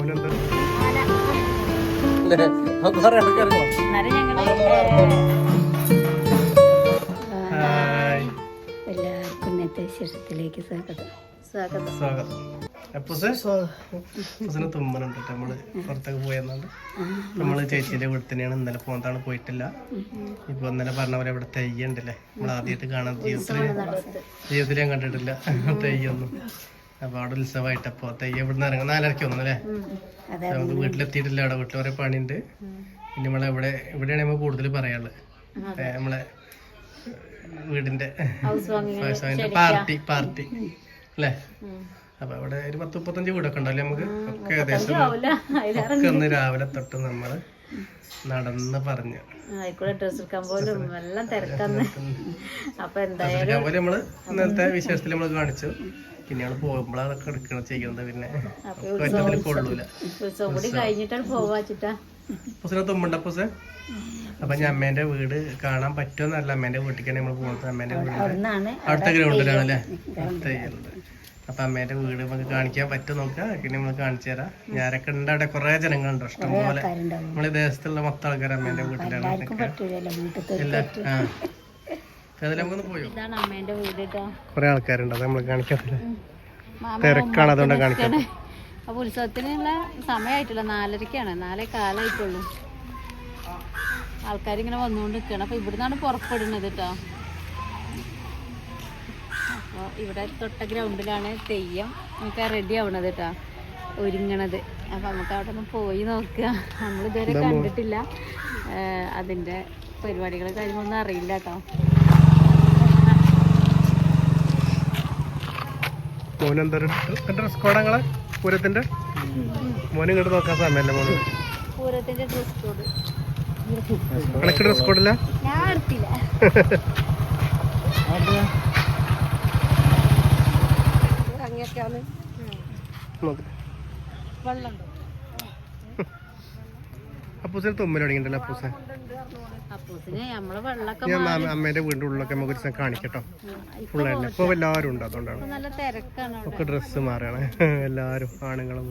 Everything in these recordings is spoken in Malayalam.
അല്ലേ? കുറെ ആൾക്കാർ എല്ലാവർക്കും ഇന്നത്തെ വിശേഷത്തിലേക്ക് സ്വാഗതം. സ്വാഗതം. സ്വാഗതം. തുമ്മലുണ്ട്. നമ്മൾ പുറത്തൊക്കെ പോയെന്നാണ്. നമ്മൾ ചേച്ചിന്റെ വീട്ടിൽ തന്നെയാണ് ഇന്നലെ പോകുന്നതാണ് പോയിട്ടില്ല. ഇപ്പൊ ഇന്നലെ പറഞ്ഞ പോലെ ഇവിടെ തെയ്യുണ്ടല്ലേ നമ്മൾ ആദ്യമായിട്ട് കാണാൻ ജീവിതത്തിൽ. ജീവിതത്തിൽ ഞാൻ കണ്ടിട്ടില്ല. തെയ്യൊന്നും. അപ്പൊ അവിടെ ഉത്സവമായിട്ട് അപ്പൊ തെയ്യം ഇവിടുന്ന് ഇറങ്ങും. നാലരയ്ക്ക് വന്നു അല്ലേ? നമുക്ക് വീട്ടിലെത്തിയിട്ടില്ല അവിടെ. വീട്ടിൽ കുറെ പണിയുണ്ട്. പിന്നെ നമ്മളെ ഇവിടെ ഇവിടെയാണ് നമ്മൾ കൂടുതൽ പറയാനുള്ളത്. നമ്മളെ വീടിന്റെ പാർട്ടി പാർട്ടി. അല്ലേ? അപ്പൊ അവിടെ ഒരു പത്ത് മുപ്പത്തഞ്ച് വീടൊക്കെ ഉണ്ടല്ലേ നമുക്ക്? ഒക്കെ ഏകദേശം ഒക്കെ ഒന്ന് രാവിലെ തൊട്ട് നമ്മൾ നടന്ന് പറഞ്ഞു. ആയിക്കൂടെ ഡ്രസ് എടുക്കാൻ പോലും എല്ലാം തിരക്കന്ന്. അപ്പൊ എന്തായാലും നമ്മൾ ഇന്നലത്തെ വിശേഷത്തിൽ നമ്മൾ കാണിച്ചു. പിന്നെ നമ്മൾ എടുക്കണം ചെയ്യണത് പിന്നെ കൊള്ളൂല. ഉത്സവം കൂടി കഴിഞ്ഞിട്ടാണ് പോവാച്ചിട്ടാ പുസിനെ തുമ്മുണ്ട പുസ് അപ്പൊ ഞാൻ അമ്മേന്റെ വീട് കാണാൻ പറ്റുമെന്നല്ല അമ്മേന്റെ വീട്ടിലേക്കാണ് നമ്മൾ പോകുന്നത്. അമ്മേന്റെ വീട് അടുത്ത ഗ്രൗണ്ടിലാണ് അല്ലേ അപ്പൊ അമ്മേന്റെ വീട് നമുക്ക് കാണിക്കാൻ പറ്റും നോക്കാം. പിന്നെ നമ്മൾ കാണിച്ചു തരാം. ഞാനൊക്കെ ഉണ്ട് അവിടെ. കുറെ ജനങ്ങളുണ്ട്. ഇഷ്ടംപോലെ നമ്മൾ നമ്മളെ ദേശത്തുള്ള മൊത്തം ആൾക്കാർ അമ്മേന്റെ വീട്ടിലാണ് എല്ലാ ആ. നമുക്കൊന്ന് പോയോ? ഇതാണ് അമ്മേന്റെ വീട് കേട്ടോ കുറെ ആൾക്കാരുണ്ട്. അത് നമ്മൾ കാണിക്കത്തില്ല മാമ തിരക്കാണ്. അതുകൊണ്ട് കാണിക്കാൻ അപ്പൊ ഉത്സവത്തിനുള്ള സമയമായിട്ടില്ല നാലരക്കാണ്. നാലേ കാലായിട്ടുള്ളു. ആൾക്കാരിങ്ങനെ വന്നുകൊണ്ട് നിൽക്കണം അപ്പൊ ഇവിടുന്നാണ് പുറപ്പെടുന്നത് കേട്ടോ അപ്പോൾ ഇവിടെ തൊട്ട ഗ്രൗണ്ടിലാണ് തെയ്യം നമുക്ക് റെഡി ആവണത് കേട്ടോ ഒരുങ്ങണത്. അപ്പൊ നമുക്ക് അവിടെ ഒന്ന് പോയി നോക്കുക. നമ്മൾ ഇതുവരെ കണ്ടിട്ടില്ല. അതിന്റെ അതിന്റെ പരിപാടികളും കാര്യങ്ങളൊന്നും അറിയില്ല കേട്ടോ മോനെന്താ ഡ്രസ് കോഡങ്ങളെ പൂരത്തിന്റെ? മോനെ ഇങ്ങോട്ട് നോക്കാൻ സമയമല്ലേ മോനെ. പൂരത്തിന്റെ ഡ്രസ് കോഡ് ഡ്രസ് കോഡില്ല ഞാൻ എടുത്തില്ല. നോക്ക് അപ്പൂസിന് തുമ്മൽ തുടങ്ങിയിട്ടുണ്ടല്ലോ അപ്പൂസ? ഞാൻ മാമ- അമ്മേന്റെ വീടിന്റെ ഉള്ളിലൊക്കെ നമുക്ക് ഒരു കാണിക്കട്ടോ. ഫുള്ളായിട്ട് ഇപ്പൊ എല്ലാവരും ഉണ്ട് അതുകൊണ്ടാണ്. ഒക്കെ ഡ്രസ്സ് മാറിയാണ് എല്ലാവരും ആണുങ്ങളും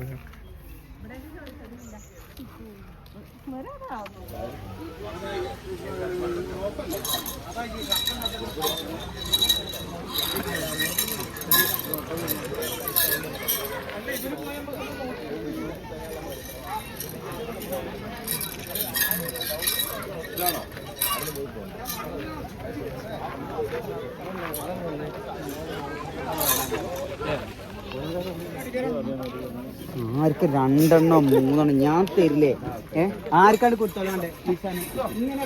ആർക്ക് രണ്ടെണ്ണോ മൂന്നെണ്ണം. ഞാൻ തരില്ലേ? ഏഹ് ആർക്കാണ് കൊടുത്തോളാണ്ട് ഇങ്ങനെ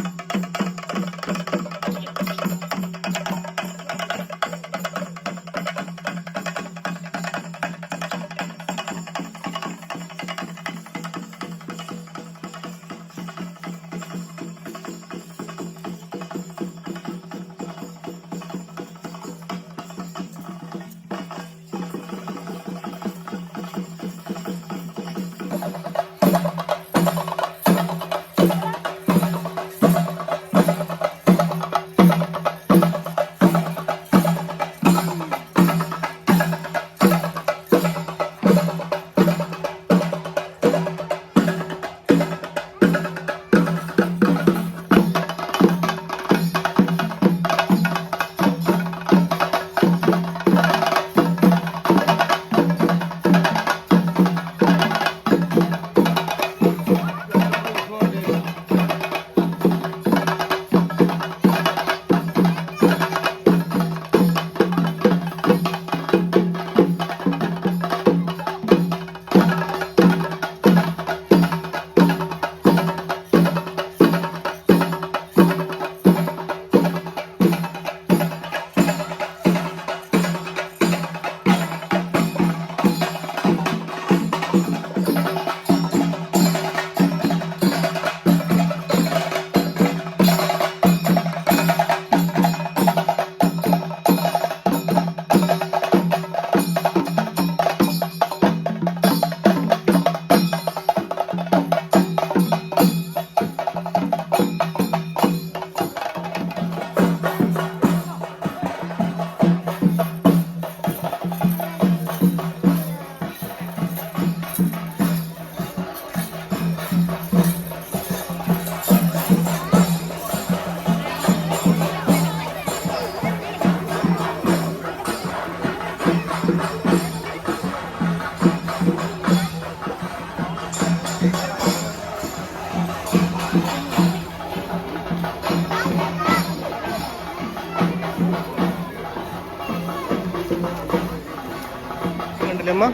അമ്മ?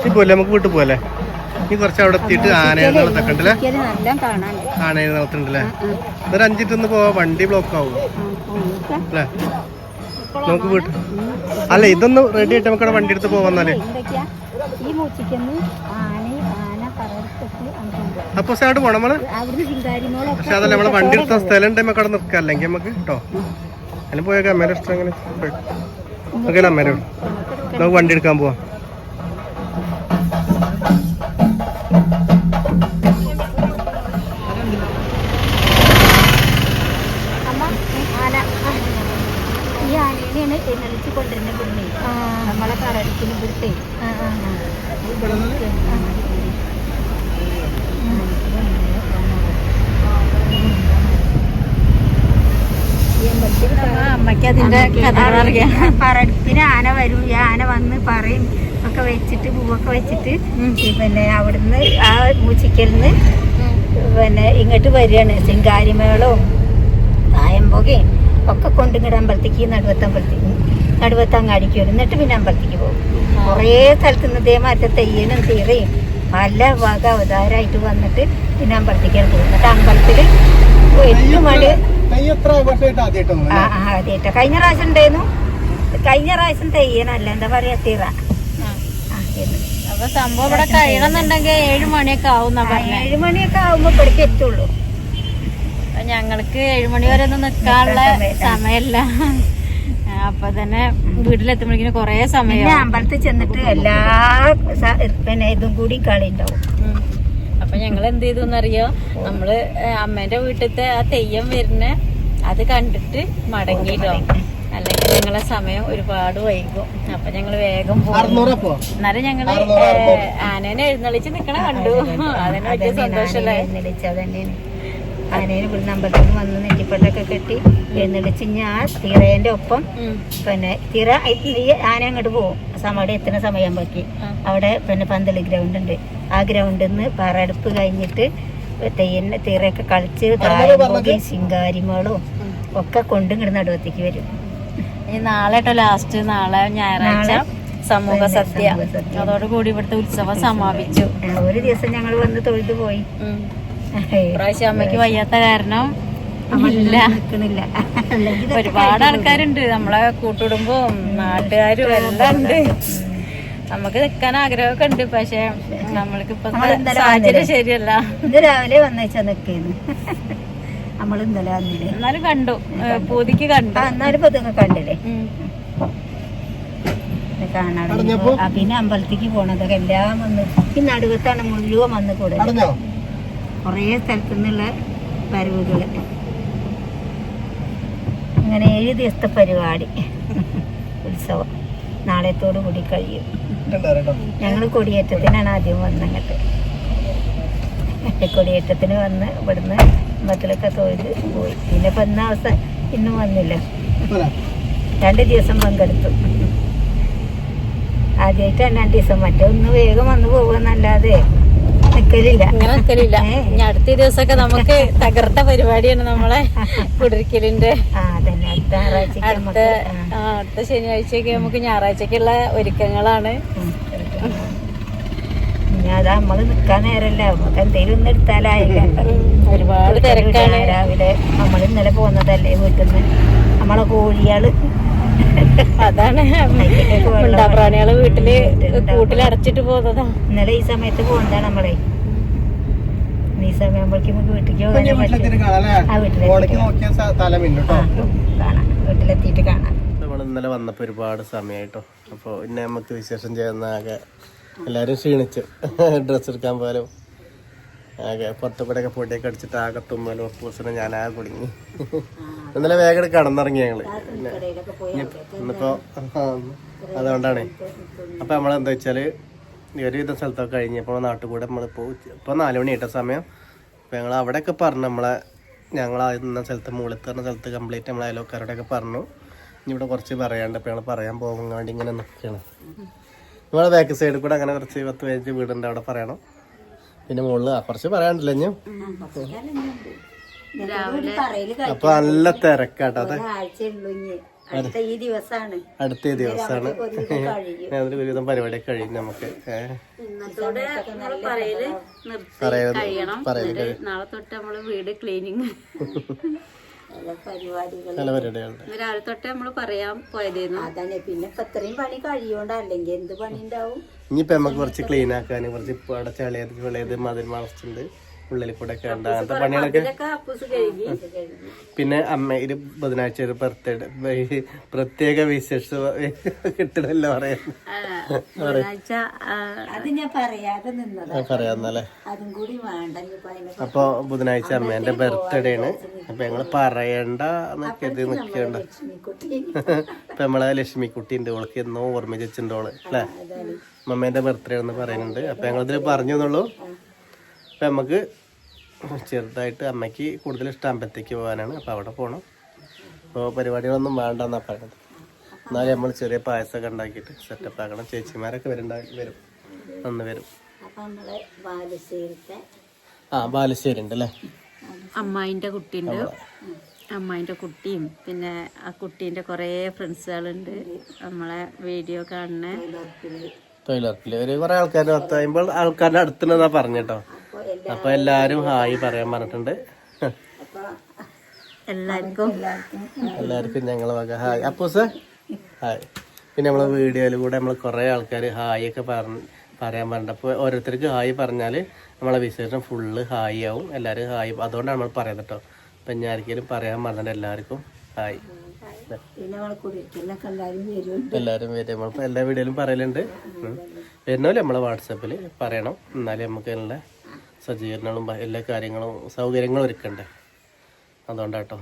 നീ പോലെ നമുക്ക് വീട്ടിൽ പോകല്ലേ ഈ കുറച്ച് അവിടെ എത്തിയിട്ട് ആനയെഴുന്നള്ളത്തൊക്കെ ഉണ്ടല്ലേ ആനയെ നടത്തണ്ടല്ലേ ആനയെഴുന്നള്ളത്തുണ്ടല്ലേ ഒരു അഞ്ചിട്ടൊന്ന് പോവാ വണ്ടി ബ്ലോക്ക് ആവും. അല്ലേ? നമുക്ക് വീട്ടിൽ അല്ല ഇതൊന്ന് റെഡി ആയിട്ട് നമുക്ക് അവിടെ വണ്ടി എടുത്ത് പോവാന്നാലേ അപ്പൊ സൈഡ് പോണം നമ്മൾ? പക്ഷെ അതല്ല നമ്മളെ വണ്ടി എടുത്ത സ്ഥലം ഉണ്ടെങ്കിൽ നമുക്ക് അവിടെ നിൽക്കാം അല്ലെങ്കിൽ നമുക്ക് കേട്ടോ. അതിന് പോയേക്കാം അമ്മേടെ ഇഷ്ടം അങ്ങനെ അമ്മേനോട് നമുക്ക് വണ്ടി എടുക്കാൻ പോവാം. ഇവിടുന്ന് നമ്മളെ കറടിക്കുന്ന ഇവിടുത്തെ. അതിന്റെ കഥ അറിയാം. പറപ്പിന് ആന വരും ഈ ആന വന്ന് പറയും ഒക്കെ വെച്ചിട്ട് പൂവൊക്കെ വെച്ചിട്ട്. പിന്നെ അവിടുന്ന് ആ മൂച്ചിക്കലിന്ന് പിന്നെ ഇങ്ങോട്ട് വരികയാണ്. ചിങ്കാരിമേളവും തായമ്പുകയും ഒക്കെ കൊണ്ടിങ്ങോട്ട് അമ്പലത്തേക്ക് നടുവത്തമ്പലത്തേക്ക് നടുവത്തങ്ങാടിക്ക് വരും. എന്നിട്ട് പിന്നെ അമ്പലത്തേക്ക് പോകും. കുറേ സ്ഥലത്ത് നിന്ന് ഇതേമാറ്റം തെയ്യനും തീറയും പല വക അവതാരമായിട്ട് വന്നിട്ട് പിന്നെ അമ്പലത്തിലേക്ക് പോകും എന്നിട്ട് അമ്പലത്തിൽ എട്ട് മണി എത്ര വർഷമായിട്ട് ആദ്യമായിട്ടൊന്നും ആ ആ അതേട്ടോ കഴിഞ്ഞ പ്രാവശ്യം ഉണ്ടായിരുന്നു. കഴിഞ്ഞ പ്രാവശ്യം തെയ്യനല്ല എന്താ പറയാ തിറ. അപ്പൊ സംഭവം ഇവിടെ കഴിയണമെന്നുണ്ടെങ്കിൽ ഏഴ് മണിയൊക്കെ ആവും എന്നാ പറഞ്ഞേ. ഏഴ് മണിയൊക്കെ ആവുമ്പോ ഇവിടേക്ക് എത്തുള്ളൂ. അപ്പൊ ഞങ്ങൾക്ക് ഏഴുമണി വരെ ഒന്നും നിക്കാനുള്ള സമയമില്ല. അപ്പൊ തന്നെ വീട്ടിലെത്തുമ്പോഴേക്കും കൊറേ സമയം അമ്പലത്തിൽ ചെന്നിട്ട് എല്ലാ പിന്നെ ഇതും കൂടി കളി ഉണ്ടാവും. അപ്പൊ ഞങ്ങൾ എന്ത് ചെയ്തു എന്നറിയോ? നമ്മൾ അമ്മേന്റെ വീട്ടിലത്തെ ആ തെയ്യം വരുന്ന അത് കണ്ടിട്ട് മടങ്ങിട്ടോ അല്ലെങ്കിൽ ഞങ്ങളെ സമയം ഒരുപാട് വൈകും. അപ്പൊ ഞങ്ങൾ വേഗം പോകും എന്നാലും ഞങ്ങൾ ആനേനെ എഴുന്നള്ളിച്ച് നിക്കണ കണ്ടു. അതിനെ വലിയ സന്തോഷല്ലേ? ആനേനെ ഇവിടുന്ന് അമ്പലത്തിൽ നിന്ന് വന്ന് നെറ്റിപ്പട്ടൊക്കെ കെട്ടി എഴുന്നള്ളിച്ച് ഞാൻ തിറേന്റെ ഒപ്പം പിന്നെ തിറ ഈ ആന അങ്ങോട്ട് പോകും സമയം എത്തുന്ന സമയം ബാക്കി അവിടെ പിന്നെ പന്തളി ഗ്രൗണ്ട് ഉണ്ട്. ആ ഗ്രൗണ്ടിൽ നിന്ന് പറടുപ്പ് കഴിഞ്ഞിട്ട് തെയ്യന്നെ തിറയൊക്കെ കളിച്ച് താരമ്പോകയും ശിങ്കാരിമേളും ഒക്കെ കൊണ്ടും കിടന്ന് നടുവത്തേക്ക് വരും. ഈ നാളെ കേട്ടോ ലാസ്റ്റ് നാളെ ഞായറാഴ്ച സമൂഹ സത്യ സമൂഹ സദ്യ. അതോടുകൂടി ഇവിടുത്തെ ഉത്സവം സമാപിച്ചു. ഒരു ദിവസം ഞങ്ങൾ വന്ന് തൊഴുതു പോയി. ഉം. ഇപ്രാവശ്യം അമ്മയ്ക്ക് വയ്യാത്ത കാരണം നിൽക്കണില്ല ഒരുപാട് ആൾക്കാരുണ്ട്. നമ്മളെ കൂട്ടുകുടുംബവും നാട്ടുകാരും എല്ലാം ഉണ്ട്. നമുക്ക് നിക്കാൻ ആഗ്രഹമൊക്കെ ഉണ്ട്. പക്ഷെ നമ്മൾക്ക് ഇപ്പൊ സാഹചര്യം ശരിയല്ല. ഇത് രാവിലെ വന്നേച്ചാ നിക്കേന്ന്. നമ്മൾ ഇന്നലെ വന്നില്ലേ? എന്നാലും കണ്ടു. പൂതിക്ക് കണ്ടു. എന്നാലും ഇപ്പൊ കണ്ടില്ലേ? കാണാൻ പിന്നെ അമ്പലത്തേക്ക് പോണതൊക്കെ എല്ലാം വന്ന് ഈ നടുവത്താണ് മുഴുവൻ വന്ന് കൂടെ. കുറേ സ്ഥലത്തു നിന്നുള്ള വരവുകൾ അങ്ങനെ ഏഴ് ദിവസത്തെ പരിപാടി. ഉത്സവം. നാളത്തോടു കൂടി കഴിയും. ഞങ്ങൾ കൊടിയേറ്റത്തിനാണ് ആദ്യം വന്നങ്ങട്ട്. കൊടിയേറ്റത്തിന് വന്ന് ഇവിടുന്ന് അമ്പലത്തിലൊക്കെ തൊഴുത് പോയി. പിന്നെ ഇപ്പം ഇന്ന അവസ്ഥ ഇന്നും വന്നില്ല. രണ്ട് ദിവസം പങ്കെടുത്തു. ആദ്യമായിട്ടാണ് രണ്ട് ദിവസം. മറ്റേ ഒന്ന് വേഗം വന്ന് പോകുന്നല്ലാതെ ഏ. ഇനി അടുത്ത ദിവസമൊക്കെ നമുക്ക് തകർത്ത പരിപാടിയാണ് നമ്മളെ കുടിരിക്കലിന്റെ. അടുത്ത അടുത്ത ശനിയാഴ്ചയൊക്കെ നമുക്ക് ഞായറാഴ്ചക്കുള്ള ഒരുക്കങ്ങളാണ്. ഇനി അതാ നമ്മൾ നിക്കാൻ നേരല്ല. നമുക്ക് എന്തേലും ഒന്ന് എടുത്താലായില്ല. ഒരുപാട് തിരക്കാണ്. രാവിലെ. നമ്മൾ ഇന്നലെ പോന്നതല്ലേ വീട്ടിൽ നിന്ന് നമ്മളെ കോഴിയാൾ. അതാണ്. മുണ്ടാപ്രാണികൾ വീട്ടിൽ കൂട്ടിലടച്ചിട്ട് പോകുന്നതാ ഇന്നലെ ഈ സമയത്ത് പോകുന്നതാണ് നമ്മളെ. ഈ സമയമാകുമ്പോഴേക്കും നമുക്ക് വീട്ടിലേക്ക് പറ്റും. വീട്ടിലെത്തിയിട്ട് കാണാം. വീട്ടിലെത്തിയിട്ട് കാണാം. നമ്മൾ ഇന്നലെ വന്നപ്പോൾ ഒരുപാട് സമയമായിട്ടോ അപ്പോൾ ഇന്നെ നമുക്ക് വിശേഷം ചെയ്യുന്ന ആകെ എല്ലാവരും ക്ഷീണിച്ചു ഡ്രസ്സ് എടുക്കാൻ പോലും ആകെ പുറത്തു കൂടെ ഒക്കെ പൊടിയൊക്കെ അടിച്ചിട്ട് ആകെ തുമ്മലും ഒപ്പൂസിനും ഞാൻ ആകെ കുടുങ്ങി. ഇന്നലെ വേഗം കടന്നിറങ്ങി ഞങ്ങൾ. പിന്നെ ഇനി- ഇന്നിപ്പോ അതുകൊണ്ടാണ്. അപ്പൊ നമ്മളെന്താ വെച്ചാൽ ഒരുവിധ സ്ഥലത്തൊക്കെ കഴിഞ്ഞപ്പോൾ നാട്ടിൽ കൂടെ നമ്മളിപ്പോൾ ഇപ്പോൾ നാല് മണി ആയിട്ട സമയം. അപ്പോൾ ഞങ്ങൾ അവിടെയൊക്കെ പറഞ്ഞു നമ്മളെ ഞങ്ങൾ ഇന്ന സ്ഥലത്ത് മുകളിൽ പറഞ്ഞ സ്ഥലത്ത് കംപ്ലീറ്റ് നമ്മളെ അയലോക്കാരോടൊക്കെ പറഞ്ഞു. ഇനി ഇവിടെ കുറച്ച് പറയാണ്ട് അപ്പോൾ ഞങ്ങൾ പറയാൻ പോകാൻ വേണ്ടി ഇങ്ങനെ നിൽക്കുകയാണ് നമ്മളെ ബാക്ക് സൈഡിൽ കൂടെ അങ്ങനെ കുറച്ച് പത്ത് പതിനഞ്ച് വീടുണ്ട് അവിടെ പറയണം. പിന്നെ മുകളിൽ കുറച്ച് പറയാണ്ടില്ല ഇനി. അപ്പോൾ നല്ല തിരക്കാട്ടോ അതെ. ആഴ്ച ഉള്ളൂ ഇനി. അടുത്ത ഈ ദിവസമാണ് അടുത്ത ദിവസമാണ്. പരിപാടി ഒരുവിധം പരിപാടിയൊക്കെ കഴിയും നമുക്ക്. നാളെ തൊട്ട് നമ്മൾ വീട് ക്ലീനിങ് രാവിലെ തൊട്ട് നമ്മൾ പറയാൻ പോയതായിരുന്നു അതാണ്. പിന്നെ ഇപ്പൊ ഇത്രയും പണി കഴിയോണ്ട്. അല്ലെങ്കിൽ എന്ത് പണി ഉണ്ടാവും ഇനിയിപ്പോ നമുക്ക് കുറച്ച് ക്ലീൻ ആക്കാൻ കുറച്ച് ഇപ്പൊ അവിടെ ചളിയത് വിളയത് മതിൽ മറച്ചിട്ടുണ്ട് ഉള്ളിൽ കൂടെ ഒക്കെ ഉണ്ട് അങ്ങനത്തെ പണികളൊക്കെ ഇതൊക്കെ അപ്പൂസ് കഴുകി പിന്നെ അമ്മ ഇത് ബുധനാഴ്ച ഒരു ബർത്ത്ഡേ പ്രത്യേക വിശേഷ കിട്ടണല്ലോ പറയാൻ. ആ, ബുധനാഴ്ച ആ, അത് ഞാൻ പറയാതെ നിന്നതാ. പറയാന്നല്ലേ അപ്പൊ ബുധനാഴ്ച അമ്മേന്റെ ബർത്ത്ഡേ ആണ് അപ്പൊ ഞങ്ങൾ പറയണ്ട എന്നൊക്കെ ഇത് നിക്കണ്ട ഇപ്പൊ നമ്മളെ ലക്ഷ്മിക്കുട്ടിന്റെ ഉണ്ട് ഓൾക്ക് എന്നോ ഓർമ്മിച്ചിട്ടുണ്ട് ഓൾ അല്ലേ? ബർത്ത്ഡേ ആണെന്ന് പറയുന്നുണ്ട്. അപ്പൊ ഞങ്ങളിതിൽ പറഞ്ഞു എന്നുള്ളൂ അപ്പൊ നമുക്ക് ചെറുതായിട്ട് അമ്മയ്ക്ക് കൂടുതൽ ഇഷ്ടം അമ്പലത്തേക്ക് പോകാനാണ്. അപ്പം അവിടെ പോകണം അപ്പോൾ പരിപാടികളൊന്നും വേണ്ടെന്നാണ് പറയുന്നത്. എന്നാലും നമ്മൾ ചെറിയ പായസമൊക്കെ ഉണ്ടാക്കിയിട്ട് സെറ്റപ്പ് ആക്കണം. ചേച്ചിമാരൊക്കെ വരുന്നുണ്ടാവും വരും. അന്ന് വരും. ആ ബാലുശ്ശേരി ഉണ്ട് അല്ലേ അമ്മായിന്റെ കുട്ടിയുണ്ട് അമ്മായിന്റെ കുട്ടിയും പിന്നെ ആ കുട്ടീന്റെ കുറേ ഫ്രണ്ട്സുകളുണ്ട്. നമ്മളെ വീഡിയോ കാണുന്ന തൊഴിലുറപ്പിൽ. ഒരു കുറേ ആൾക്കാർ പത്ത് കഴിയുമ്പോൾ ആൾക്കാരുടെ അടുത്തുണ്ടെന്നാ പറഞ്ഞിട്ടോ അപ്പൊ എല്ലാരും ഹായ് പറയാൻ പറഞ്ഞിട്ടുണ്ട്. എല്ലാവർക്കും. എല്ലാവർക്കും ഞങ്ങളെ വക. ഹായ്. അപ്പൂസ് ഹായ്. പിന്നെ നമ്മളെ വീഡിയോയിൽ കൂടെ നമ്മൾ കുറേ ആൾക്കാർ ഹായ് ഒക്കെ പറഞ്ഞ് പറയാൻ പറഞ്ഞിട്ട് അപ്പോൾ ഓരോരുത്തർക്ക് ഹായ് പറഞ്ഞാൽ നമ്മളെ വിശേഷം ഫുള്ള് ഹായ് ആവും. എല്ലാവരും ഹായ്. അതുകൊണ്ടാണ് നമ്മൾ പറയുന്നത് കേട്ടോ. അപ്പം ഞാൻ ആർക്കെങ്കിലും പറയാൻ പറഞ്ഞിട്ട് എല്ലാവർക്കും ഹായ്. എല്ലാവരും വരും. നമ്മളിപ്പോൾ എല്ലാ വീഡിയോയിലും പറയലുണ്ട്. ഉം. വരുന്നപോലെ നമ്മളെ വാട്സപ്പിൽ പറയണം. എന്നാലേ നമുക്ക് എല്ലാ സജ്ജീകരണങ്ങളും എല്ലാ കാര്യങ്ങളും സൗകര്യങ്ങളും ഒരുക്കണ്ടേ? അതുകൊണ്ടാട്ടോ.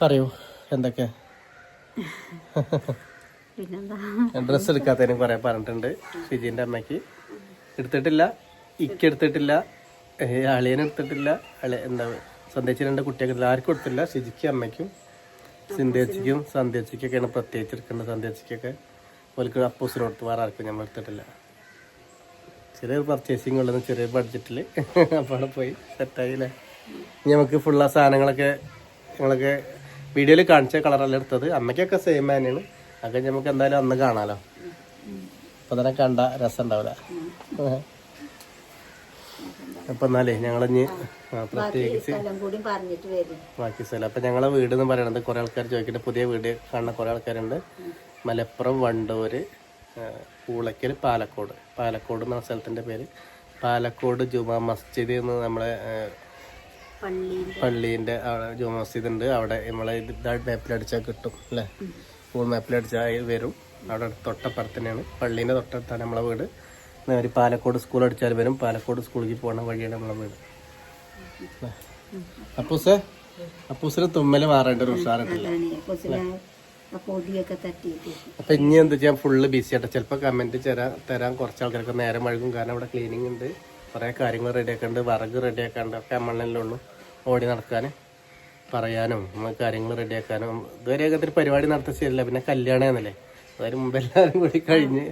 പറയൂ എന്തൊക്കെ? ഡ്രസ് ഡ്രസ്സ് എടുക്കാത്തതിനും കുറേ പറഞ്ഞിട്ടുണ്ട്. ഷിജീന്റെ അമ്മയ്ക്ക്. എടുത്തിട്ടില്ല. ഇക്ക് എടുത്തിട്ടില്ല. അളിയന് എടുത്തിട്ടില്ല. അളി എന്താ സന്ധ്യച്ച് രണ്ട് കുട്ടികൾക്ക് ആർക്കും എടുത്തില്ല ഷിജിക്കും അമ്മയ്ക്കും. സിന്ധ്യച്ചിക്കും സന്ധ്യച്ചിക്കൊക്കെയാണ് പ്രത്യേകിച്ച് എടുക്കേണ്ടത്. സന്ധ്യച്ചിക്കൊക്കെ ഓർക്ക് അപ്പൂസിന് കൊടുത്ത് വേറെ ആർക്കും നമ്മൾ എടുത്തിട്ടില്ല. ചെറിയൊരു പർച്ചേസിങ് ഉള്ളത് ചെറിയ ബഡ്ജറ്റിൽ അപ്പോൾ അവിടെ പോയി സെറ്റായില്ലേ ഇനി നമുക്ക് ഫുൾ ആ സാധനങ്ങളൊക്കെ ഞങ്ങളൊക്കെ വീഡിയോയിൽ കാണിച്ച കളറല്ല എടുത്തത്? അമ്മയ്ക്കൊക്കെ സെയിം തന്നെയാണ്. അതൊക്കെ നമുക്ക് എന്തായാലും അന്ന് കാണാലോ. അപ്പോൾ തന്നെ കണ്ട രസം ഉണ്ടാവില്ല അപ്പം എന്നാലേ ഞങ്ങളിഞ്ഞ് പ്രത്യേകിച്ച് ബാക്കി സ്ഥലം അപ്പം ഞങ്ങളെ വീട് എന്ന് പറയുന്നത് കുറേ ആൾക്കാർ ചോദിക്കേണ്ട. പുതിയ വീട് കാണുന്ന കുറെ ആൾക്കാരുണ്ട്. മലപ്പുറം വണ്ടൂര് ആ, പൂളയ്ക്കൽ പാലക്കോട്. പാലക്കോട് എന്ന സ്ഥലത്തിന്റെ പേര്. പാലക്കോട് ജുമാ മസ്ജിദ് എന്ന് നമ്മളെ പള്ളീന്റെ. അവിടെ ജുമാ മസ്ജിദ് ഉണ്ട്. അവിടെ നമ്മളെ ഇത് മാപ്പിലടിച്ചാൽ കിട്ടും അല്ലേ? ഗൂഗിൾ മാപ്പിലടിച്ചാൽ വരും. അവിടെ തൊട്ടപ്പുറത്ത് തന്നെയാണ്. പള്ളീന്റെ തൊട്ടടുത്താണ് നമ്മളെ വീട്. ഒരു പാലക്കോട് സ്കൂൾ അടിച്ചാൽ വരും. പാലക്കോട് സ്കൂളിലേക്ക് പോകുന്ന വഴിയാണ് നമ്മളെ വീട്. അപ്പൂസ് അപ്പൂസിന് തുമ്മൽ മാറേണ്ട ഒരു ആ പൊടിയൊക്കെ തട്ടിയിട്ട്. അപ്പൊ ഇനി എന്താ ചെയ്യാൻ ഫുള്ള് ബിസി ആട്ടെ ചിലപ്പോൾ കമന്റ് തരാൻ തരാൻ കുറച്ച് ആൾക്കാർക്ക് നേരം വഴുകും കാരണം അവിടെ ക്ലീനിങ് ഉണ്ട്. കുറേ കാര്യങ്ങൾ റെഡിയാക്കുന്നുണ്ട് വിറക് റെഡിയാക്കാണ്ട് ഒക്കെ അമ്മണ്ണല്ലുള്ളൂ ഉള്ളൂ. ഓടി നടക്കാൻ പറയാനും കാര്യങ്ങൾ കാര്യങ്ങൾ റെഡിയാക്കാനും ഇതുവരെ ഇത്തിരി പരിപാടി നടത്തിച്ചില്ല പിന്നെ കല്യാണമാണല്ലേ അതിന് മുമ്പ് എല്ലാവരും കൂടി കഴിഞ്ഞ്.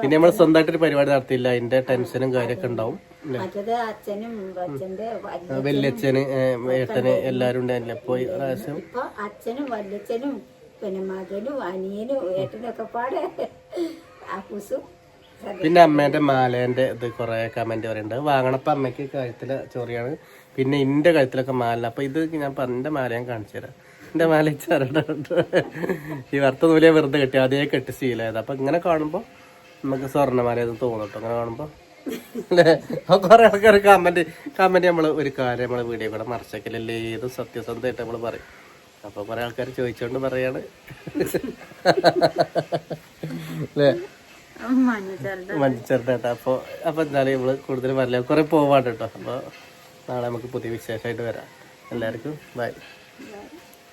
പിന്നെ നമ്മൾ സ്വന്തമായിട്ടൊരു പരിപാടി നടത്തിയില്ല. അതിന്റെ ടെൻഷനും കാര്യമൊക്കെ ഉണ്ടാവും. വല്യച്ഛന് ഏട്ടന് എല്ലാവരും ഉണ്ടായിരുന്നില്ല? പോയി പ്രാവശ്യം അച്ഛനും വല്യച്ഛനും പിന്നെ മകനും അനിയനും ഏട്ടനൊക്കെ പാടെ അപ്പൂസും പിന്നെ അമ്മേന്റെ മാലേന്റെ ഇത് കുറെ കമന്റ് പറയുന്നുണ്ട് വാങ്ങണപ്പോ അമ്മയ്ക്ക് കഴുത്തിലെ ചൊറിയാണ്. പിന്നെ ഇന്റെ കഴുത്തിലൊക്കെ മാല അപ്പൊ ഇത് ഞാൻ പറഞ്ഞ മാല ഞാൻ കാണിച്ചു തരാം. എന്റെ മാല ഈ വറുത്ത നൂലിയെ വെറുതെ കെട്ടി അതേ കെട്ടി ശീലായത്. അപ്പൊ ഇങ്ങനെ കാണുമ്പോ നമുക്ക് സ്വർണമാല എന്ന് തോന്നും കേട്ടോ അങ്ങനെ കാണുമ്പോ അല്ലേ? കുറെ ആൾക്കാർ കമന്റ് കമന്റ് നമ്മൾ ഒരു കാര്യം നമ്മൾ വീഡിയോ കൂടെ മറച്ചേക്കലല്ലേ ഏത് സത്യസന്ധമായിട്ട് നമ്മൾ പറയും. അപ്പൊ കുറെ ആൾക്കാർ ചോദിച്ചോണ്ട് പറയാണ്. അല്ലേ അപ്പൊ അപ്പൊ അപ്പോൾ അപ്പോൾ എന്തായാലും നമ്മൾ കൂടുതൽ പറയില്ല കുറേ പോവാണ്ട് കേട്ടോ അപ്പോൾ നാളെ നമുക്ക് പുതിയ വിശേഷമായിട്ട് വരാം. എല്ലാവർക്കും ബൈ.